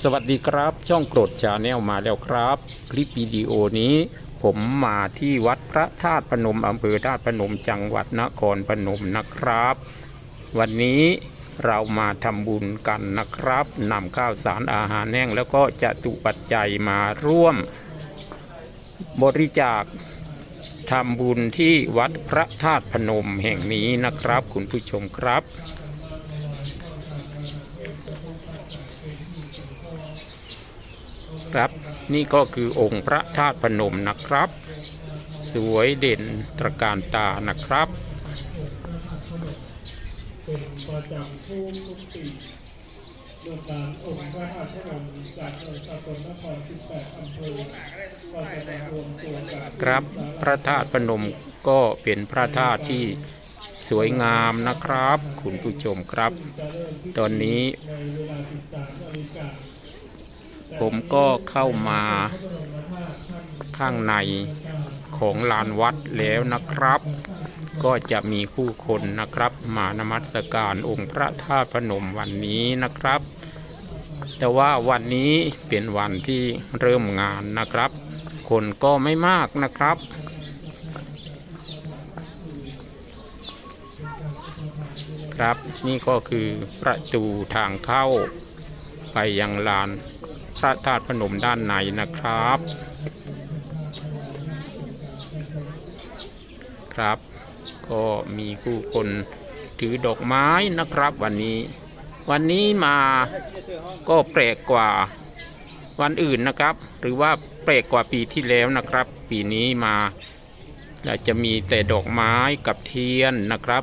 สวัสดีครับช่องโกรธชาแนลมาแล้วครับ คลิปวิดีโอนี้ ผมมาที่วัดพระธาตุพนมอำเภอธาตุพนมจังหวัดนครพนมนะครับ วันนี้เรามาทำบุญกันนะครับนำข้าวสารอาหารแห้งแล้วก็จะตุปัจจัยมาร่วม บริจาคทำบุญที่วัดพระธาตุพนมแห่งนี้นะครับ คุณผู้ชมครับ ครับ นี่ก็คือองค์พระธาตุพนมนะครับ สวยเด่นตระการตานะครับเป็นประจำทุกทุกปีโดยการองค์พระธาตุพนมจากจังหวัดสกลนคร18อำเภอก็จะรวมตัวกันครับพระธาตุพนมก็เป็นพระธาตุที่สวยงามนะครับ คุณผู้ชมครับ ตอนนี้ ผมก็เข้ามาข้างในของลานวัดแล้วนะครับ ก็จะมีผู้คนนะครับ มานมัสการองค์พระธาตุพนมวันนี้นะครับ แต่ว่าวันนี้เป็นวันที่เริ่มงานนะครับ คนก็ไม่มากนะครับครับนี่ก็คือประตูทางเข้าไปยังลาน ระธาตุพนมด้านในนะครับ ครับ ก็มีผู้คนถือดอกไม้นะครับวันนี้ วันนี้มาก็แปลกกว่าวันอื่นนะครับ หรือว่าแปลกกว่าปีที่แล้วนะครับ ปีนี้มาจะมีแต่ดอกไม้กับเทียนนะครับ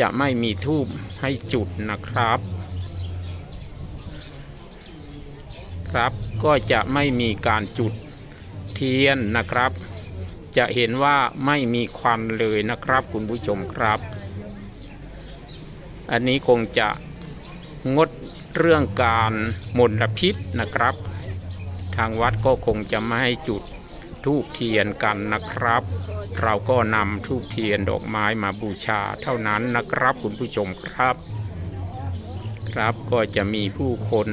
จะไม่มีทูบให้จุดนะครับ ครับ ก็จะไม่มีการจุดเทียนนะครับ จะเห็นว่าไม่มีควันเลยนะครับคุณผู้ชมครับ อันนี้คงจะงดเรื่องการมลพิษนะครับ ทางวัดก็คงจะไม่ให้จุดทูบเทียนกันนะครับ เราก็นำทูบเทียนดอกไม้มาบูชาเท่านั้นนะครับคุณผู้ชมครับ ครับก็จะมีผู้คน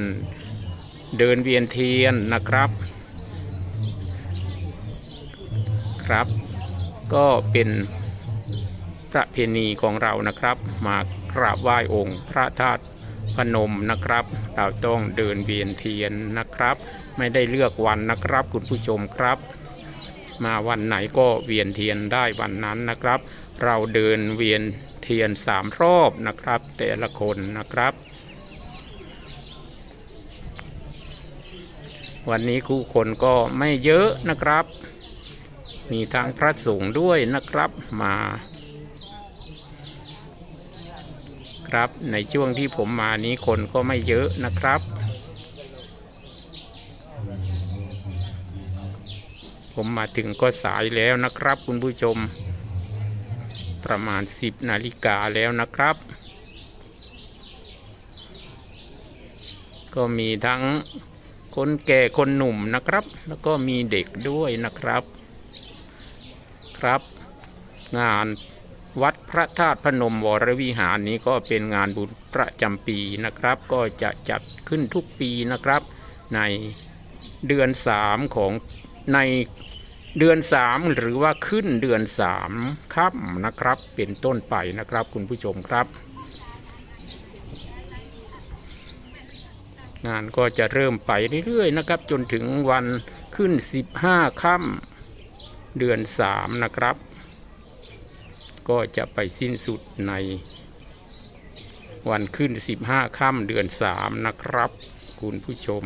เดินเวียนเทียนนะครับครับ ก็เป็นประเพณีของเรานะครับ มากราบไหว้องค์พระธาตุพนมนะครับ เราต้องเดินเวียนเทียนนะครับ ไม่ได้เลือกวันนะครับ คุณผู้ชมครับ มาวันไหนก็เวียนเทียนได้วันนั้นนะครับ เราเดินเวียนเทียนสามรอบนะครับ แต่ละคนนะครับ วันนี้คู่คนก็ไม่เยอะนะครับ มีทางพระสงฆ์ด้วยนะครับมา ครับในช่วงที่ผมมานี้คนก็ไม่เยอะนะครับ ผมมาถึงก็สายแล้วนะครับ คุณผู้ชม ประมาณ 10 นาฬิกาแล้วนะครับก็มีทั้ง คนแก่คนหนุ่มนะครับ แล้วก็มีเด็กด้วยนะครับครับ งานวัดพระธาตุพนมวรวิหารนี้ก็เป็นงานบุญประจำปีนะครับ ก็จะจัดขึ้นทุกปีนะครับ ในเดือนสามของในเดือนสามหรือว่าขึ้นเดือนสามค่ำนะครับ เป็นต้นไปนะครับคุณผู้ชมครับ งานก็จะเริ่มไปเรื่อยๆนะครับ จนถึงวันขึ้น 15ค่ำเดือนสามนะครับ ก็จะไปสิ้นสุดในวันขึ้น 15ค่ำเดือนสามนะครับ คุณผู้ชม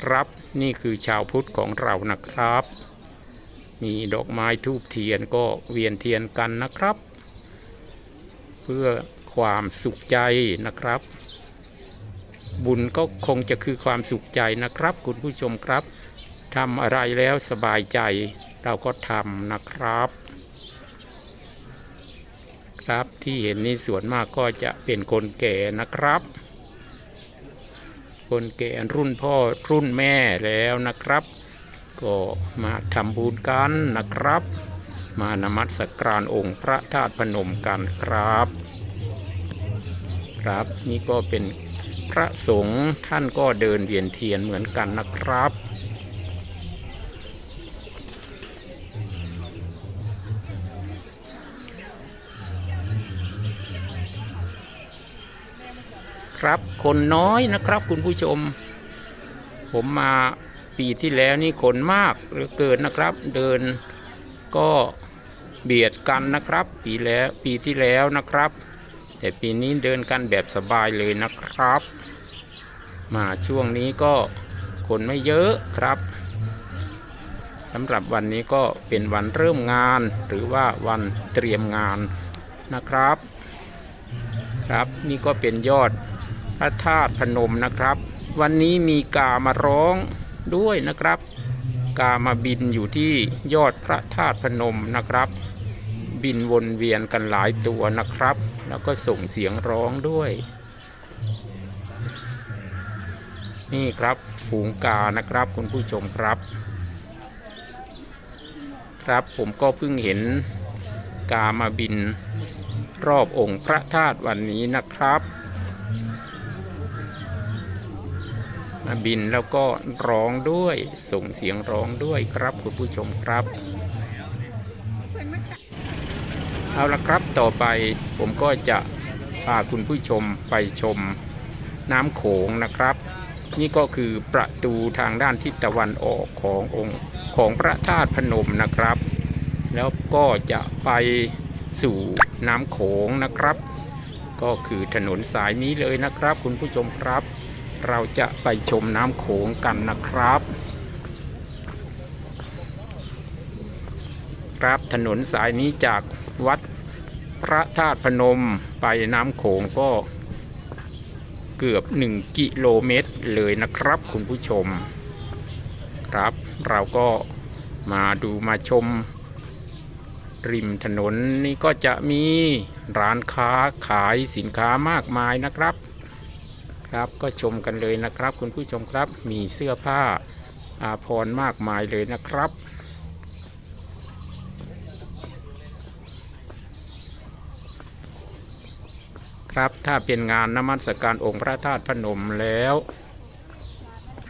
ครับนี่คือชาวพุทธของเรานะครับ มีดอกไม้ทูบเทียนก็เวียนเทียนกันนะครับ พื่อความสุขใจนะครับ บุญก็คงจะคือความสุขใจนะครับ คุณผู้ชมครับทำอะไรแล้วสบายใจ เราก็ทำนะครับ ครับที่เห็นนี้ส่วนมากก็จะเป็นคนแก่นะครับ คนแก่รุ่นพ่อรุ่นแม่แล้วนะครับ ก็มาทำบุญกันนะครับ มานมัสการองค์พระธาตุพนมกันครับ ครับนี่ก็เป็นพระสงฆ์ท่านก็เดินเวียนเทียนเหมือนกันนะครับครับคนน้อยนะครับคุณผู้ชม ผมมาปีที่แล้วนี่คนมากเหลือเกินนะครับ เดินก็ เบียดกันนะครับ ปีแล้วปีที่แล้วนะครับ แต่ปีนี้เดินกันแบบสบายเลยนะครับ มาช่วงนี้ก็คนไม่เยอะครับสำหรับวันนี้ก็เป็นวันเริ่มงาน หรือว่าวันเตรียมงานนะครับ ครับนี่ก็เป็นยอดพระธาตุพนมนะครับ วันนี้มีกามาร้องด้วยนะครับ กามาบินอยู่ที่ยอดพระธาตุพนมนะครับ บินวนเวียนกันหลายตัวนะครับ แล้วก็ส่งเสียงร้องด้วย นี่ครับฝูงกานะครับคุณผู้ชมครับ ครับผมก็เพิ่งเห็นกามาบินรอบองค์พระธาตุวันนี้นะครับ บินแล้วก็ร้องด้วยส่งเสียงร้องด้วยครับคุณผู้ชมครับ เอาละครับต่อไปผมก็จะพาคุณผู้ชมไปชมน้ำโขงนะครับ นี่ก็คือประตูทางด้านทิศตะวันออกขององค์ของพระธาตุพนมนะครับ แล้วก็จะไปสู่น้ำโขงนะครับ ก็คือถนนสายนี้เลยนะครับ คุณผู้ชมครับ เราจะไปชมน้ำโขงกันนะครับ ครับถนนสายนี้จากวัดพระธาตุพนมไปน้ำโขงก็เกือบ 1 กิโลเมตรเลยนะครับคุณผู้ชม ครับเราก็มาดูมาชม ริมถนนนี่ก็จะมีร้านค้าขายสินค้ามากมายนะครับ ครับ ก็ชมกันเลยนะครับ คุณผู้ชมครับมีเสื้อผ้าอาภรมากมายเลยนะครับ ครับถ้าเป็นงานนมัสการองค์พระธาตุพนมแล้ว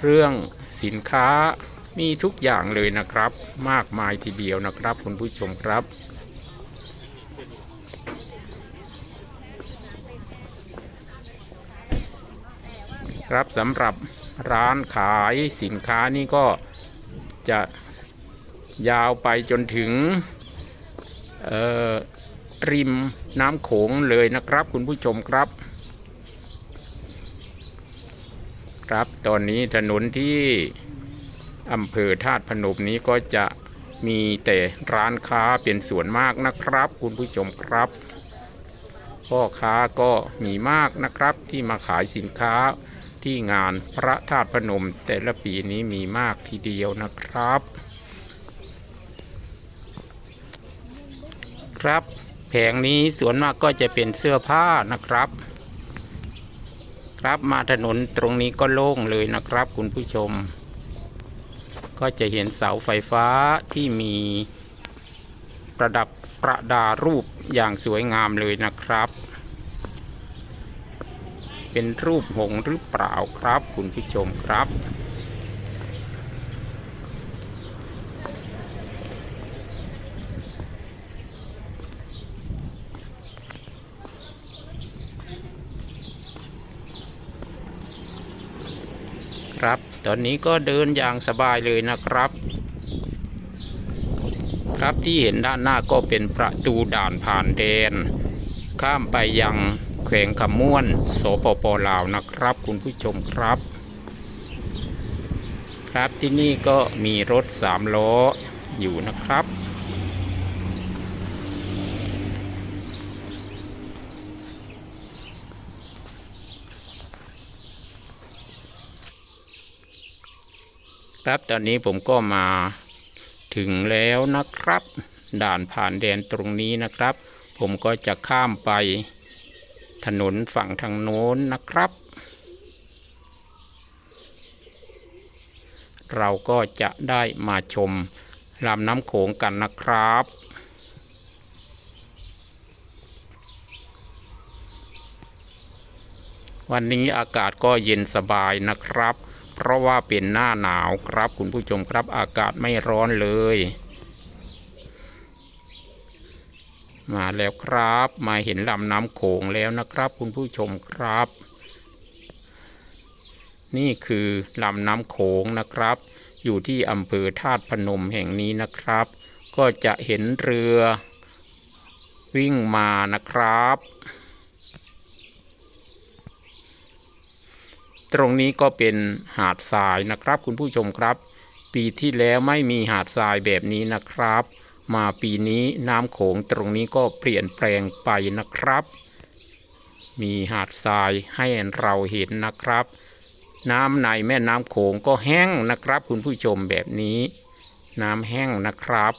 เรื่องสินค้ามีทุกอย่างเลยนะครับ มากมายทีเดียวนะครับ คุณผู้ชมครับ ครับสำหรับร้านขายสินค้านี่ก็จะยาวไปจนถึงเอ่อริมน้ำโขงเลยนะครับ คุณผู้ชมครับ ครับตอนนี้ถนนที่อำเภอธาตุพนมนี้ก็จะมีแต่ร้านค้าเป็นส่วนมากนะครับ คุณผู้ชมครับพ่อค้าก็มีมากนะครับที่มาขายสินค้า ที่งานพระธาตุพนมแต่ละปีนี้มีมากทีเดียวนะครับ ครับแผงนี้ส่วนมากก็จะเป็นเสื้อผ้านะครับ ครับมาถนนตรงนี้ก็โล่งเลยนะครับ คุณผู้ชม ก็จะเห็นเสาไฟฟ้าที่มีประดับประดารูปอย่างสวยงามเลยนะครับ เป็นรูปหงหรือเปล่าครับ คุณผู้ชมครับ ครับ ตอนนี้ก็เดินอย่างสบายเลยนะครับครับที่เห็นด้านหน้าก็เป็นประตูด่านผ่านแดน ข้ามไปยัง ขวงขม่วนสปปลาวนะครับ คุณผู้ชมครับ ครับที่นี่ก็มีรถสามล้ออยู่นะครับ ครับตอนนี้ผมก็มาถึงแล้วนะครับ ด่านผ่านแดนตรงนี้นะครับ ผมก็จะข้ามไป ถนนฝั่งทางโน้นนะครับ เราก็จะได้มาชมลำน้ำโขงกันนะครับวันนี้อากาศก็เย็นสบายนะครับ เพราะว่าเป็นหน้าหนาวครับคุณผู้ชมครับอากาศไม่ร้อนเลย มาแล้วครับ มาเห็นลำน้ำโขงแล้วนะครับ คุณผู้ชมครับ นี่คือลำน้ำโขงนะครับ อยู่ที่อำเภอธาตุพนมแห่งนี้นะครับ ก็จะเห็นเรือ วิ่งมานะครับ ตรงนี้ก็เป็นหาดทรายนะครับ คุณผู้ชมครับ ปีที่แล้วไม่มีหาดทรายแบบนี้นะครับ มาปีนี้น้ำโขงตรงนี้ก็เปลี่ยนแปลงไปนะครับ มีหาดทรายให้เราเห็นนะครับ น้ำในแม่น้ำโขงก็แห้งนะครับ คุณผู้ชมแบบนี้ น้ำแห้งนะครับ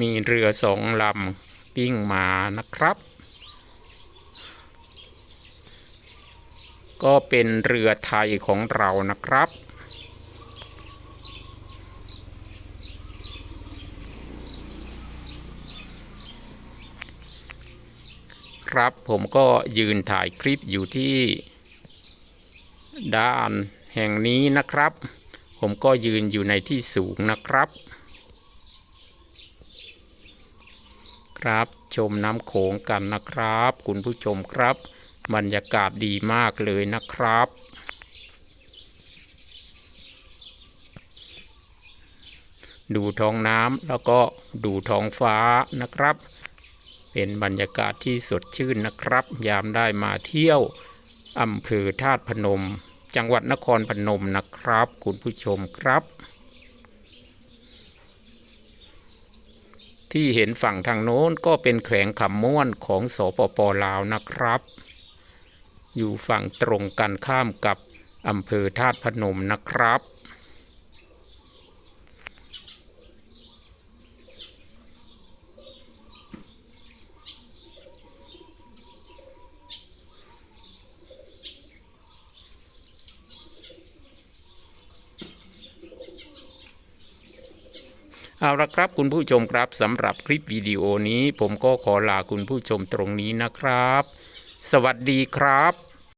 มีเรือสองลำปิ้งมานะครับ ก็เป็นเรือไทยของเรานะครับ ครับ ผมก็ยืนถ่ายคลิปอยู่ที่ด้านแห่งนี้นะครับ ผมก็ยืนอยู่ในที่สูงนะครับ ครับชมน้ำโขงกันนะครับ คุณผู้ชมครับ บรรยากาศดีมากเลยนะครับดูท้องน้ำแล้วก็ดูท้องฟ้านะครับ เป็นบรรยากาศที่สดชื่นนะครับ ยามได้มาเที่ยวอำเภอธาตุพนม จังหวัดนครพนมนะครับ คุณผู้ชมครับ ที่เห็นฝั่งทางโน้นก็เป็นแขวงขำม่วนของสปปลาวนะครับ อยู่ฝั่งตรงกันข้ามกับอำเภอธาตุพนมนะครับ เอาละครับคุณผู้ชมครับสำหรับคลิปวิดีโอนี้ ผมก็ขอลาคุณผู้ชมตรงนี้นะครับ สวัสดีครับ